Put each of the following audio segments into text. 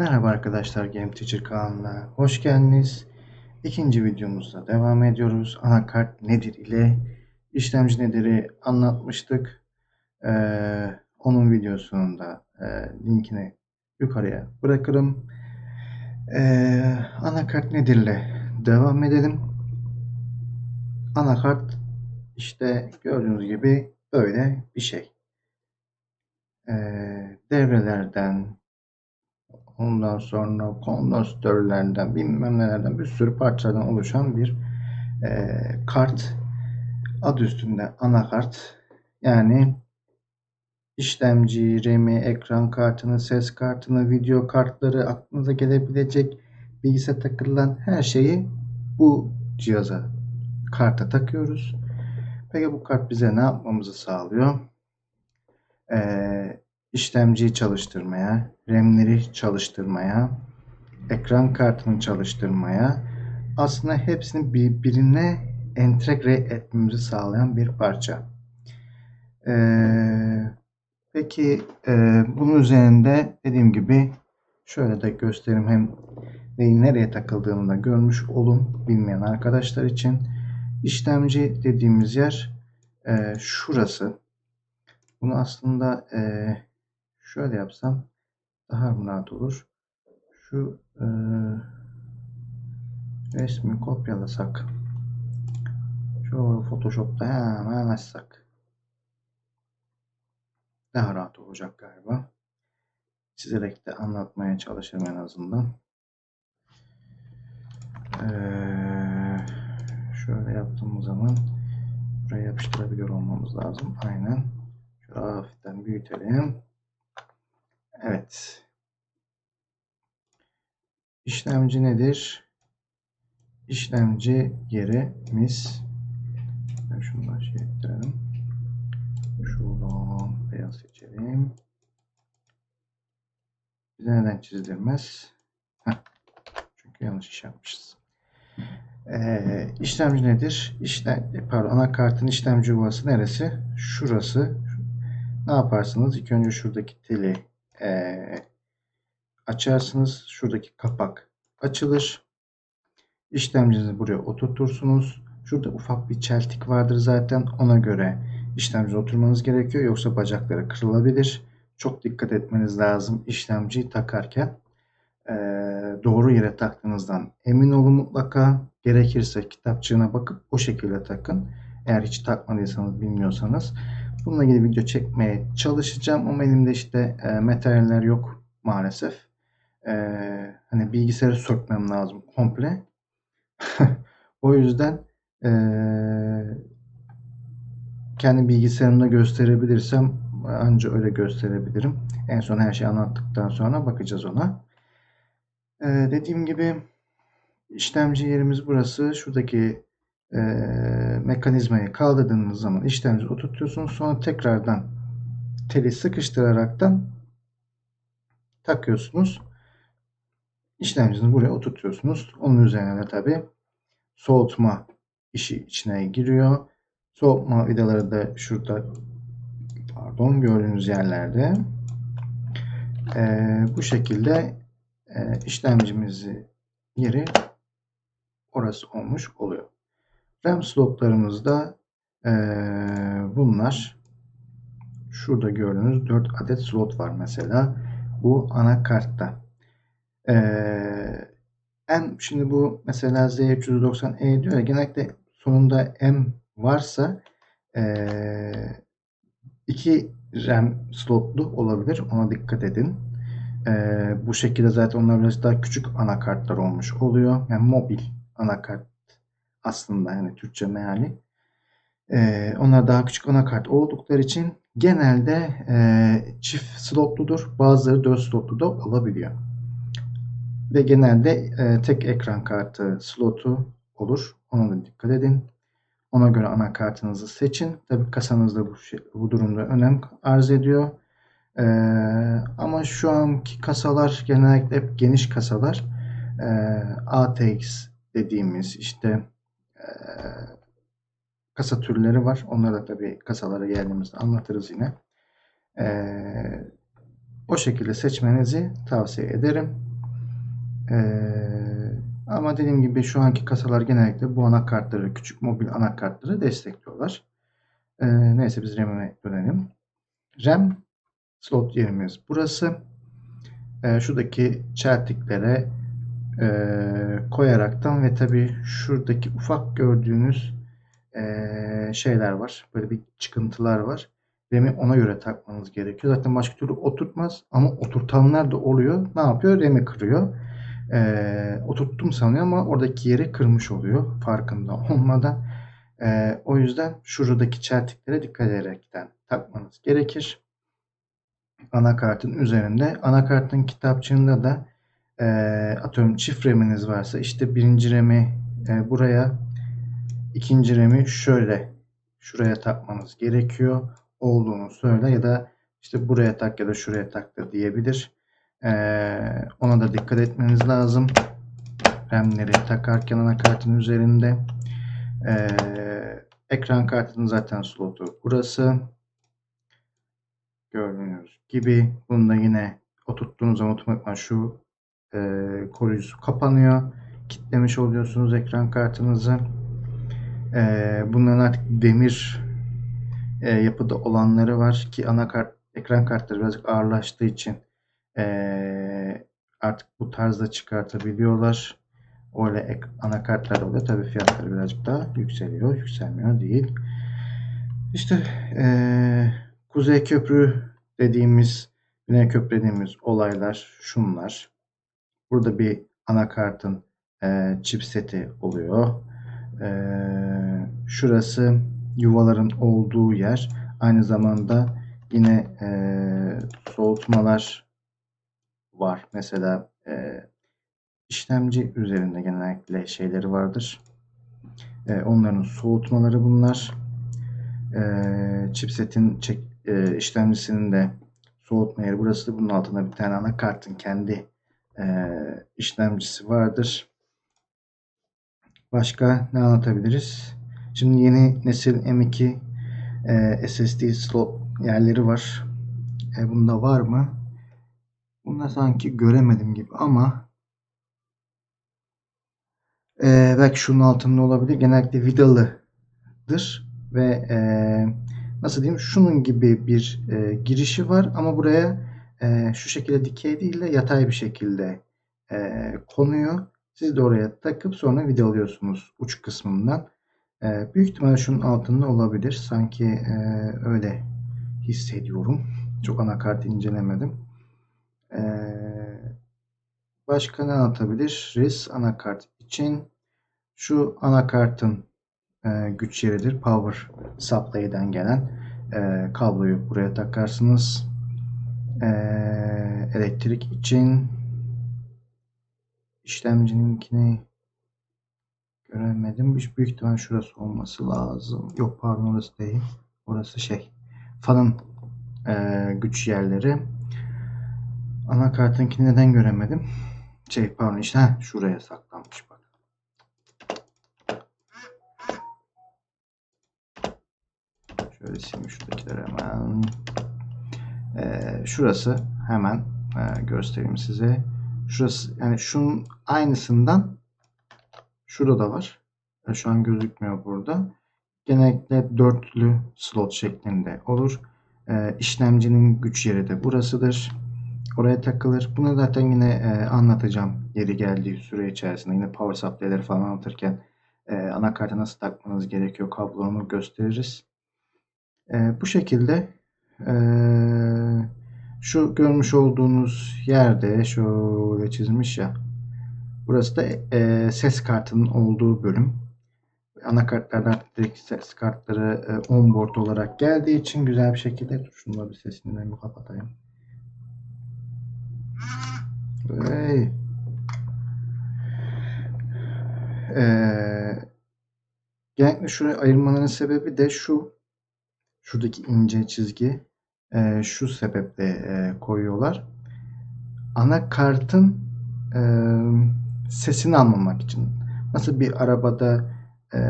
Merhaba arkadaşlar Game Teacher kanalına hoş geldiniz. İkinci videomuzda devam ediyoruz. Anakart nedir ile işlemci nedir'i anlatmıştık. Ee, onun videosunun da e, linkini yukarıya bırakırım. Ee, anakart nedir ile devam edelim. Anakart işte gördüğünüz gibi böyle bir şey. Ee, devrelerden, Ondan sonra kondansatörlerden bilmem nelerden bir sürü parçadan oluşan bir e, kart. Adı üstünde anakart. Yani işlemci, RAM'i, ekran kartını, ses kartını, video kartları, aklınıza gelebilecek bilgisayar takılan her şeyi bu cihaza, karta takıyoruz. Peki bu kart bize ne yapmamızı sağlıyor? Ee, işlemciyi çalıştırmaya, RAM'leri çalıştırmaya, ekran kartını çalıştırmaya aslında hepsini birbirine entegre etmemizi sağlayan bir parça. Ee, peki e, bunun üzerinde dediğim gibi şöyle de göstereyim hem neyin nereye takıldığını da görmüş olun bilmeyen arkadaşlar için. İşlemci dediğimiz yer e, şurası. Bunu aslında e, şöyle yapsam daha rahat olur. Şu e, resmi kopyalasak şu Photoshop'ta hemen açsak daha rahat olacak galiba. Çizerek de anlatmaya çalışırım en azından. Ee, şöyle yaptığımız zaman buraya yapıştırabiliyor olmamız lazım. Aynen. Şöyle hafiften büyütelim. Evet. İşlemci nedir? İşlemci yerimiz şundan şey ettirelim. Şuradan beyaz seçelim. Bize neden çizilmez? Heh. Çünkü yanlış iş yapmışız. Ee, işlemci nedir? İşlem, pardon, anakartın işlemci yuvası neresi? Şurası. Ne yaparsınız? İlk önce şuradaki teli e, açarsınız. Şuradaki kapak açılır. İşlemcinizi buraya oturtursunuz. Şurada ufak bir çeltik vardır zaten. Ona göre işlemci oturmanız gerekiyor. Yoksa bacakları kırılabilir. Çok dikkat etmeniz lazım işlemciyi takarken. Ee, doğru yere taktığınızdan emin olun mutlaka. Gerekirse kitapçığına bakıp o şekilde takın. Eğer hiç takmadıysanız bilmiyorsanız. Bununla ilgili video çekmeye çalışacağım ama elimde işte e, materyaller yok maalesef. E, hani bilgisayarı sökmem lazım komple. o yüzden e, kendi bilgisayarımda gösterebilirsem anca öyle gösterebilirim. En son her şeyi anlattıktan sonra bakacağız ona. E, dediğim gibi işlemci yerimiz burası. Şuradaki e, mekanizmayı kaldırdığınız zaman işlemci oturtuyorsunuz. Sonra tekrardan teli sıkıştıraraktan takıyorsunuz. İşlemcinizi buraya oturtuyorsunuz. Onun üzerine de tabi soğutma işi içine giriyor. Soğutma vidaları da şurada pardon gördüğünüz yerlerde. Ee, bu şekilde e, işlemcimizi yeri orası olmuş oluyor. RAM slotlarımızda e, bunlar. Şurada gördüğünüz 4 adet slot var mesela. Bu anakartta. E, en şimdi bu mesela Z390E diyor ya genellikle sonunda M varsa e, iki RAM slotlu olabilir. Ona dikkat edin. E, bu şekilde zaten onlar biraz daha küçük anakartlar olmuş oluyor. Yani mobil anakart aslında yani Türkçe meali. Ee, onlar daha küçük anakart oldukları için genelde e, çift slotludur. Bazıları 4 slotlu da olabiliyor. Ve genelde e, tek ekran kartı slotu olur. Ona da dikkat edin. Ona göre anakartınızı seçin. Tabi kasanızda bu, şey, bu durumda önem arz ediyor. Ee, ama şu anki kasalar genellikle hep geniş kasalar. Ee, ATX dediğimiz işte kasa türleri var. Onları da tabii kasalara geldiğimizde anlatırız yine. o şekilde seçmenizi tavsiye ederim. Ee, ama dediğim gibi şu anki kasalar genellikle bu anakartları, küçük mobil anakartları destekliyorlar. Ee, neyse biz RAM'e dönelim. RAM slot yerimiz burası. Ee, şuradaki çeltiklere e, koyaraktan ve tabi şuradaki ufak gördüğünüz e, şeyler var. Böyle bir çıkıntılar var. RAM'i ona göre takmanız gerekiyor. Zaten başka türlü oturtmaz ama oturtanlar da oluyor. Ne yapıyor? RAM'i kırıyor. E, oturttum sanıyor ama oradaki yeri kırmış oluyor farkında olmadan. E, o yüzden şuradaki çeltiklere dikkat ederekten takmanız gerekir. Anakartın üzerinde. Anakartın kitapçığında da e, atıyorum çift RAM'iniz varsa işte birinci RAM'i e, buraya ikinci RAM'i şöyle şuraya takmanız gerekiyor olduğunu söyle ya da işte buraya tak ya da şuraya tak da diyebilir. Ee, ona da dikkat etmeniz lazım. RAM'leri takarken anakartın üzerinde. Ee, ekran kartının zaten slotu burası. Gördüğünüz gibi bunda yine oturttuğunuz zaman otomatikman şu e, koruyucusu kapanıyor. Kitlemiş oluyorsunuz ekran kartınızı. E, bunların artık demir e, yapıda olanları var ki anakart ekran kartları birazcık ağırlaştığı için e, artık bu tarzda çıkartabiliyorlar. Öyle ek, anakartlar oluyor. Tabi fiyatları birazcık daha yükseliyor. Yükselmiyor değil. İşte e, Kuzey Köprü dediğimiz, Güney Köprü dediğimiz olaylar şunlar. Burada bir anakartın e, chipseti oluyor. E, şurası yuvaların olduğu yer. Aynı zamanda yine e, soğutmalar var. Mesela e, işlemci üzerinde genellikle şeyleri vardır. E, onların soğutmaları bunlar. E, chipsetin çek, e, işlemcisinin de soğutma yeri burası. Bunun altında bir tane anakartın kendi e, işlemcisi vardır. Başka ne anlatabiliriz? Şimdi yeni nesil M2 e, SSD slot yerleri var. E, bunda var mı? Bunda sanki göremedim gibi ama e, belki şunun altında olabilir. Genellikle vidalıdır ve e, nasıl diyeyim şunun gibi bir e, girişi var ama buraya e, şu şekilde dikey değil de yatay bir şekilde e, konuyor. Siz de oraya takıp sonra vidalıyorsunuz uç kısmından. E, büyük ihtimalle şunun altında olabilir. Sanki e, öyle hissediyorum. Çok anakart incelemedim. E, başka ne anlatabiliriz? Anakart için şu anakartın e, güç yeridir. Power supply'den gelen e, kabloyu buraya takarsınız. E, elektrik için işlemcininkini göremedim. Büyük ihtimal şurası olması lazım. Yok pardon orası değil. Orası şey. Fanın e, güç yerleri. Anakartınkini neden göremedim? Şey pardon işte heh, şuraya saklanmış bak. Şöyle sileyim şuradakileri hemen. Ee, şurası hemen e, göstereyim size. Şurası yani şunun aynısından şurada da var. E, şu an gözükmüyor burada. Genellikle dörtlü slot şeklinde olur. E, işlemcinin güç yeri de burasıdır. Oraya takılır. Bunu zaten yine e, anlatacağım yeri geldiği süre içerisinde. Yine power supply'leri falan anlatırken e, anakarta nasıl takmanız gerekiyor kablolarını gösteririz. E, bu şekilde şu görmüş olduğunuz yerde şöyle çizmiş ya. Burası da e, ses kartının olduğu bölüm. Anakartlardan direkt ses kartları e, onboard olarak geldiği için güzel bir şekilde dur şunu bir sesinden bir kapatayım. Hey. Ee, genellikle şuraya ayırmaların sebebi de şu. Şuradaki ince çizgi e, şu sebeple e, koyuyorlar. Anakartın e, sesini almamak için. Nasıl bir arabada e,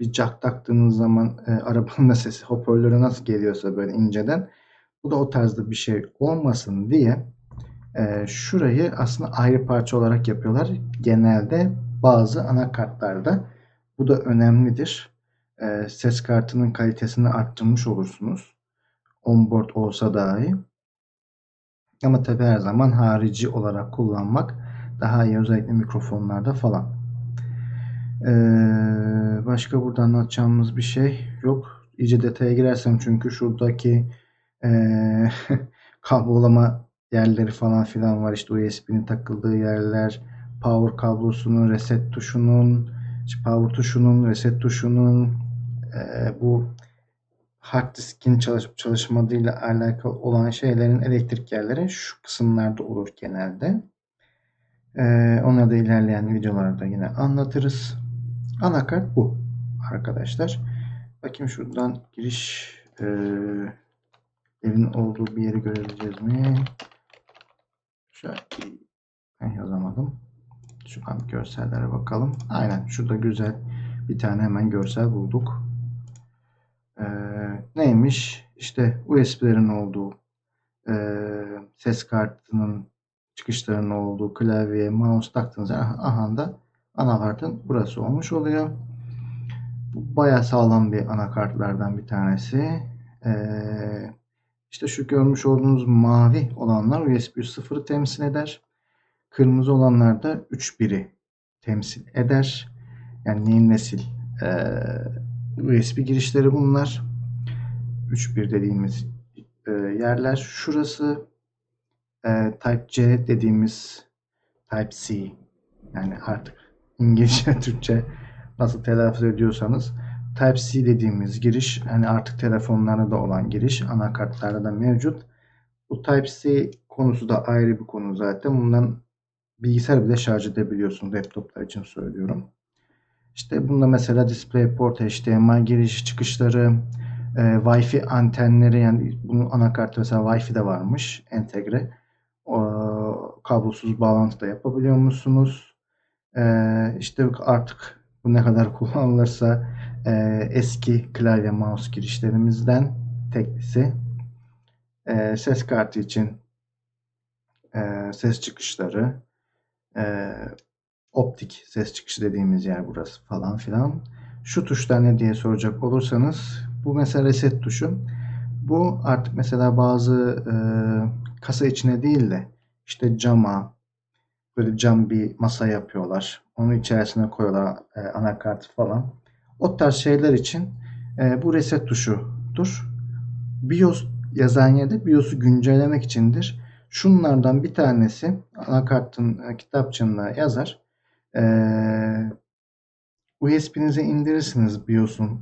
bir jack taktığınız zaman e, arabanın da sesi hoparlöre nasıl geliyorsa böyle inceden bu da o tarzda bir şey olmasın diye Ee, şurayı aslında ayrı parça olarak yapıyorlar. Genelde bazı anakartlarda. Bu da önemlidir. Ee, ses kartının kalitesini arttırmış olursunuz. Onboard olsa dahi. Ama tabi her zaman harici olarak kullanmak daha iyi özellikle mikrofonlarda falan. Ee, başka burada anlatacağımız bir şey yok. İyice detaya girersem çünkü şuradaki ee, kablolama yerleri falan filan var. İşte USB'nin takıldığı yerler, power kablosunun, reset tuşunun, power tuşunun, reset tuşunun, ee, bu hard diskin çalışıp çalışmadığıyla alakalı olan şeylerin elektrik yerleri şu kısımlarda olur genelde. Ee, onları da ilerleyen videolarda yine anlatırız. Anakart bu arkadaşlar. Bakayım şuradan giriş e, evin olduğu bir yeri görebileceğiz mi? Şöyle ben yazamadım. Şu an görsellere bakalım. Aynen şurada güzel bir tane hemen görsel bulduk. Ee, neymiş? İşte USB'lerin olduğu, e, ses kartının çıkışlarının olduğu klavye, mouse taktığınız aha da anakartın burası olmuş oluyor. Bu bayağı sağlam bir anakartlardan bir tanesi. Ee, işte şu görmüş olduğunuz mavi olanlar USB 3.0'ı temsil eder. Kırmızı olanlar da 3.1'i temsil eder. Yani yeni nesil e, USB girişleri bunlar. 3.1 dediğimiz e, yerler. Şurası e, Type-C dediğimiz Type-C yani artık İngilizce, Türkçe nasıl telaffuz ediyorsanız Type-C dediğimiz giriş hani artık telefonlarda da olan giriş anakartlarda da mevcut. Bu Type-C konusu da ayrı bir konu zaten. Bundan bilgisayar bile şarj edebiliyorsunuz. Laptoplar için söylüyorum. İşte bunda mesela DisplayPort, HDMI giriş çıkışları, e, Wi-Fi antenleri yani bunun anakartı mesela Wi-Fi de varmış entegre. O, kablosuz bağlantı da yapabiliyor musunuz? E, işte artık bu ne kadar kullanılırsa e, eski klavye mouse girişlerimizden teklisi. E, ses kartı için e, ses çıkışları, e, optik ses çıkışı dediğimiz yer burası falan filan. Şu tuşlar ne diye soracak olursanız bu mesela reset tuşu. Bu artık mesela bazı e, kasa içine değil de işte cama böyle cam bir masa yapıyorlar. Onun içerisine koyuyorlar e, anakart falan. O tarz şeyler için e, bu reset tuşudur. BIOS yazan yerde BIOS'u güncellemek içindir. Şunlardan bir tanesi anakartın e, kitapçığında yazar. E, USB'nize indirirsiniz BIOS'un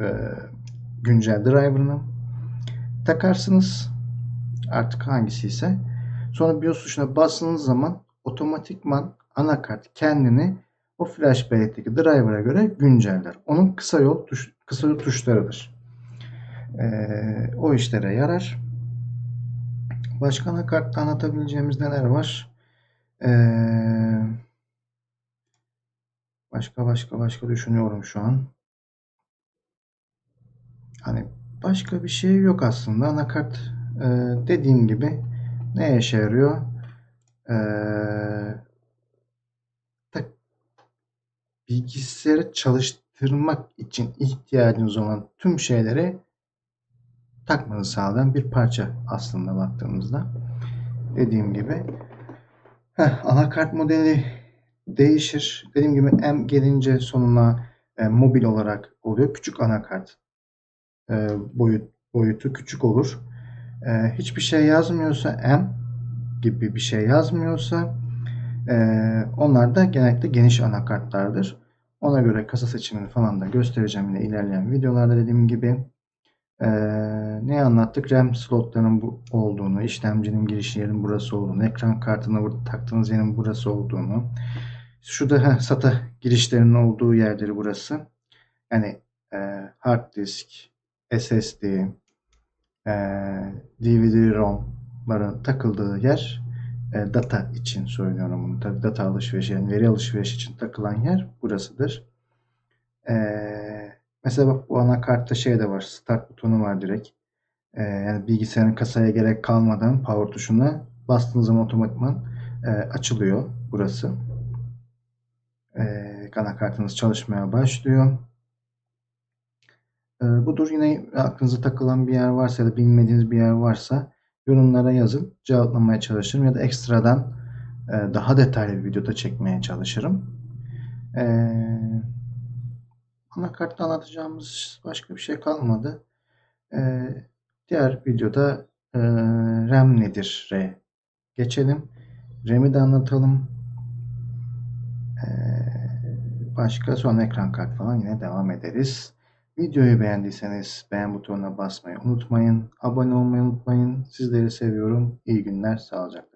e, güncel driver'ını. Takarsınız. Artık hangisi ise. Sonra BIOS tuşuna bastığınız zaman otomatikman anakart kendini o flash bellekteki driver'a göre günceller. Onun kısa yol tuş, kısa yol tuşlarıdır. Ee, o işlere yarar. Başka anakartta anlatabileceğimiz neler var? Ee, başka başka başka düşünüyorum şu an. Hani başka bir şey yok aslında. Anakart e, dediğim gibi ne işe yarıyor? Eee bilgisayarı çalıştırmak için ihtiyacınız olan tüm şeyleri takmanızı sağlayan bir parça aslında baktığımızda. Dediğim gibi heh, anakart modeli değişir. Dediğim gibi M gelince sonuna e, mobil olarak oluyor. Küçük anakart e, boyut boyutu küçük olur. E, hiçbir şey yazmıyorsa M gibi bir şey yazmıyorsa ee, onlar da genellikle geniş anakartlardır. Ona göre kasa seçimini falan da göstereceğim yine ilerleyen videolarda dediğim gibi. Ee, ne anlattık? RAM slotlarının bu olduğunu, işlemcinin giriş yerinin burası olduğunu, ekran kartına burada taktığınız yerin burası olduğunu. Şurada he, SATA girişlerinin olduğu yerleri burası. Yani e, hard disk, SSD, e, DVD-ROM'ların takıldığı yer e, data için söylüyorum bunu. Tabii data alışverişi yani veri alışverişi için takılan yer burasıdır. E, mesela bak bu anakartta şey de var. Start butonu var direkt. E, yani bilgisayarın kasaya gerek kalmadan power tuşuna Bastığınız zaman otomatikman açılıyor burası. E, anakartınız çalışmaya başlıyor. E, budur. Yine aklınıza takılan bir yer varsa ya da bilmediğiniz bir yer varsa yorumlara yazın. Cevaplamaya çalışırım ya da ekstradan e, daha detaylı bir videoda çekmeye çalışırım. E, anakartta anlatacağımız başka bir şey kalmadı. E, diğer videoda e, RAM nedir? R geçelim. RAM'i de anlatalım. E, başka son ekran kart falan yine devam ederiz. Videoyu beğendiyseniz beğen butonuna basmayı unutmayın. Abone olmayı unutmayın. Sizleri seviyorum. İyi günler, sağlıcakla.